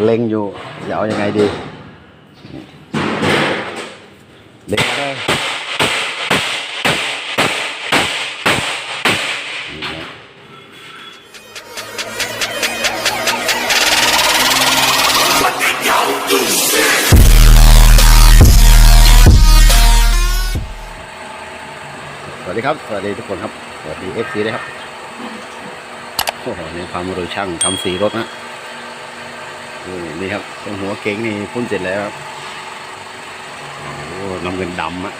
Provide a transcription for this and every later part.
เล็งอยู่จะเอายังไงดีเล็งมาเลยสวัสดีครับ สวัสดีทุกคนครับ สวัสดีเอฟซีด้วยครับ โอ้โหนี่ความรู้ช่างทำสีรถนะ นี่ครับตรงหัวเก๋งนี่พ่นเสร็จแล้วครับโอ้น้ำเงินดำอะ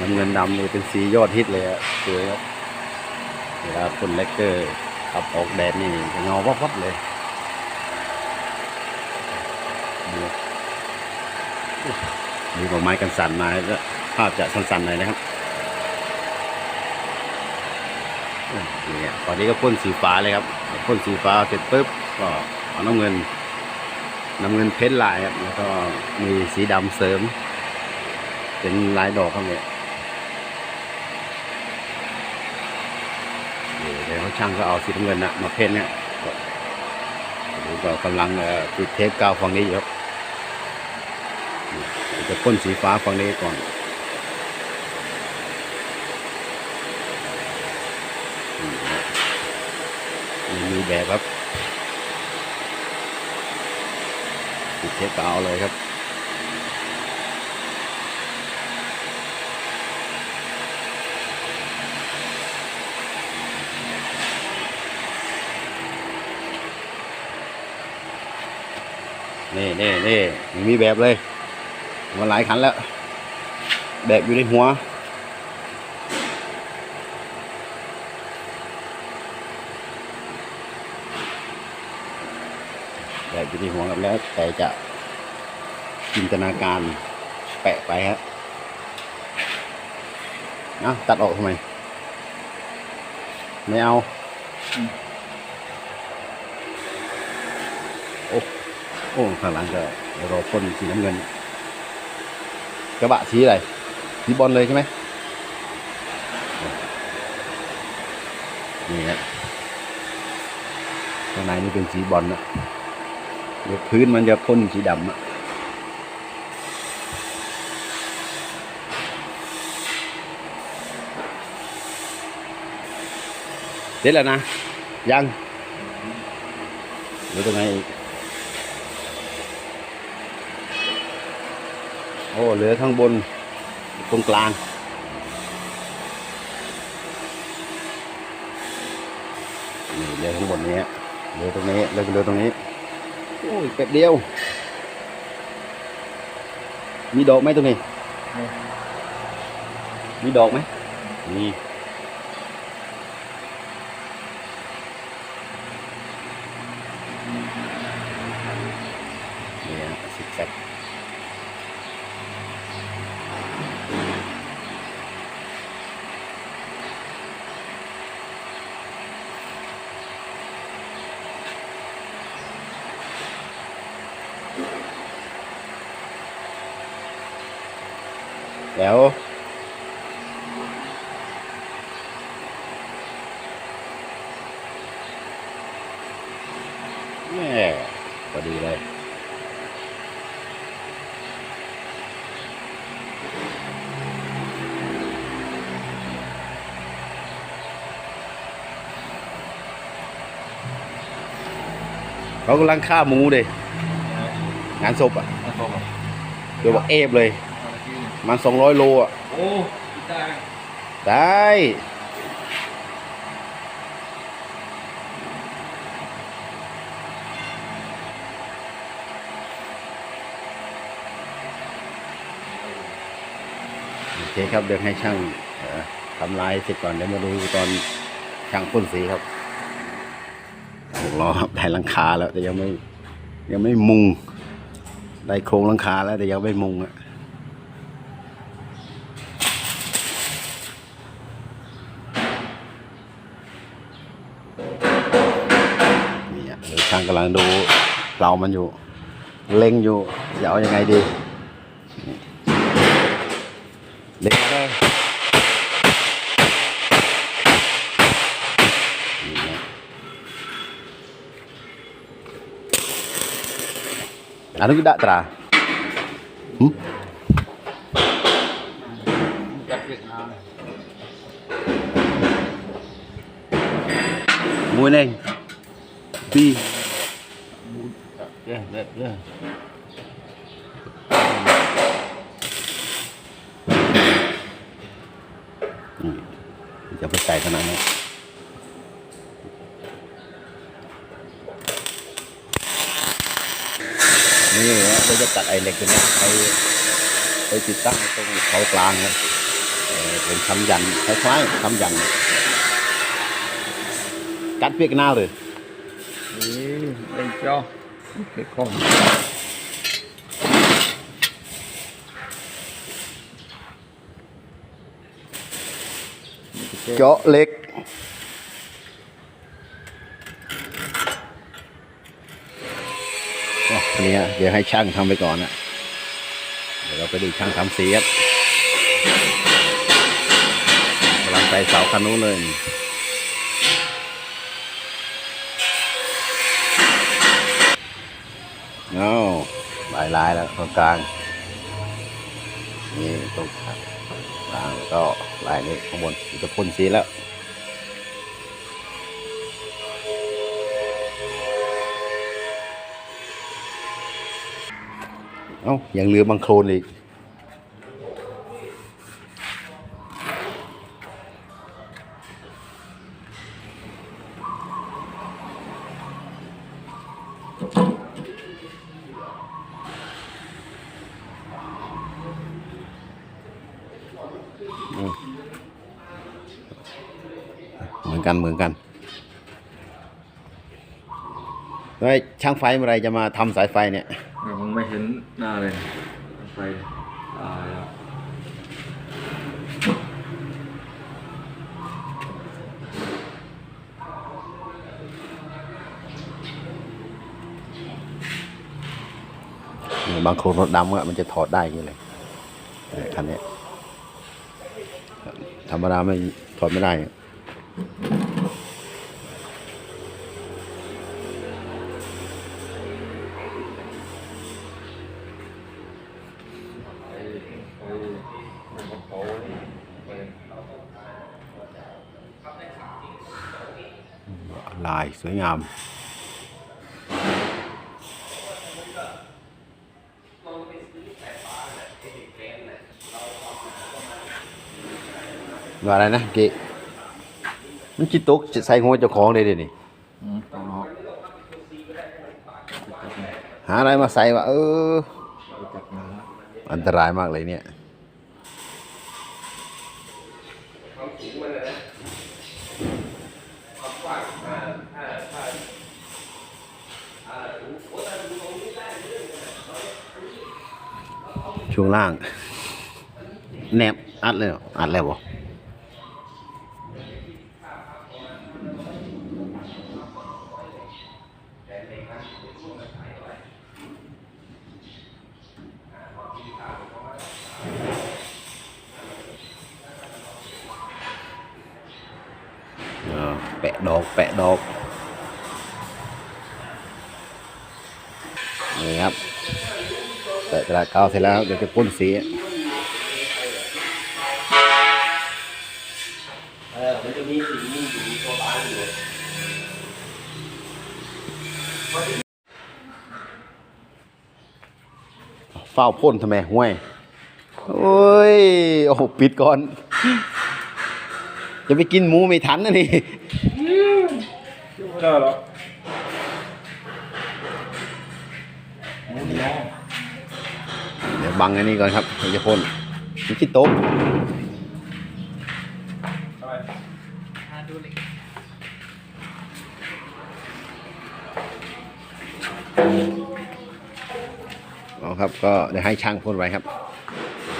น้ำเงินดำนี่เป็นสียอดฮิตเลยอะสวยครับเวลาพ่นเลกเกอร์ขับออกแดดนี่จะเงาวับๆเลยนี่มีดอกไม้กันสั่นมาแล้วภาพจะสั่นๆหน่อยนะครับ นี่ตอนนี้ก็พ่นสีฟ้าเลยครับพ่นสีฟ้าเสร็จปุ๊บก็เอาน้ำเงิน น้ำเงินเพ้นท์ลายครับแล้วก็มีสีดำเสริม เป็นลายดอกครับเนี่ยเดี๋ยวเขาช่างก็เอาสีน้ำเงินนะมาเพ้นท์เนี่ยก็กำลังเอ่อติดเทปกาวฝั่งนี้อยู่ครับจะพ่นสีฟ้าฝั่งนี้ก่อน มีมีแบบครับติดเทปกาวเลยครับนี่นี่นี่มีแบบเลยมาหลายคันแล้ว แบบอยู่ในหัว อยู่ที่หัวกับแล้ว แต่จะจินตนาการแปะไปฮะนะตัดออกทำไม ไม่เอา โอ้โอ้ข้างหลังก็รอพ่นสีน้ำเงิน กระบะสีอะไรสีบอลเลยใช่ไหมนี่ฮะข้างในนี่เป็นสีบอลนะ เดี๋ยวพื้นมันจะพ่นสีดำอะเสร็จแล้วนะ ยังเหรือตรงไหนอีก โอ้ เหลือข้างบน ตรงกลางนี่เหลือข้างบนนี้เหลือตรงนี้เหลือเหลือตรงนี้ โอ้ยแป๊บเดียว มีดอกไหมตรงนี้ มีดอกไหมมีนี่ฮะสิบแปด แล้วแม่พอดีเลยเขากำลังฆ่าหมูเดยงานศพอะเดี๋ยวบอกเอฟเลย มันสองร้อยโลอะ โอ้ได้ได้โอเคครับเดี๋ยวให้ช่างทำลายเสร็จก่อนเดี๋ยวมาดูตอนช่างพ่นสีครับรอครับได้ลังคาแล้วแต่ยังไม่ยังไม่มุง ได้โครงลังคาแล้วแต่ยังไม่มุงอะำลังดูเรามันอยู่ เล็งอยู่จะเอายังไงดีเล็งเลยอันนี้ก็ได้ตราหืม Nguyên Anh Pi Mua này. Pi. Đây, đây, đây. จะไปใส่ขนาดนี้นี่นะเราจะตัดไอ้เหล็กตัวนี้ไปไปติดตั้งตรงเขากลางนะเอ่อเป็นคำยันคล้ายๆคำยันกัดเปียกหน้าเลย Ý, đây cho. Cái con. เจาะเล็กอ๋ออันนี้เดี๋ยวให้ช่างทำไปก่อนนะเดี๋ยวเราไปดูช่างทำสีครับกำลังไปเสาคันนู้นเลย เอาลายลายแล้วตรงกลางนี่ตรงกลางแล้วก็ลายนี้ข้างบนจะพ่นสีแล้วเอ้ายังเหลือบางโคลนอีก กันเหมือนกันแล้วไอ้ช่างไฟเมื่อไหรจะมาทำสายไฟเนี่ย Mà không mấy hình nào đây. Phải. À, dạ. เนี่ยบางโคลนรถดำอะมันจะถอดได้อย่างนี้เลยเนี่ยคันเนี้ยธรรมดาไม่ถอดไม่ได้ ลายสวยงามว่าอะไรนะเกมันจิตตกใส่หัวเจ้าของเลยเดี๋ยวนี้หาอะไรมาใส่ว่าเออ อันตรายมากเลยเนี่ย ช่วงล่าง แนบอัดเลยอัดแล้วบ่เออแปะดอก แปะดอกนี่ครับ แปะกระดาษกาวเสร็จแล้วเดี๋ยวจะพ่นสีเฝ้าพ่นทำไมห้วยโอ้ยโอ้โหปิดก่อนจะไปกินหมูไม่ทันนะนี่ Chưa đâu đâu. Muốn đi đâu? เดี๋ยว บังอันนี้ก่อนครับถึงจะพ่นมันคิดโต๊ะเอาครับก็เดี๋ยวให้ช่างพ่นไว้ครับ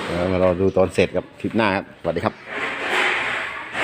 เดี๋ยวมารอดูตอนเสร็จกับคลิปหน้าครับสวัสดีครับ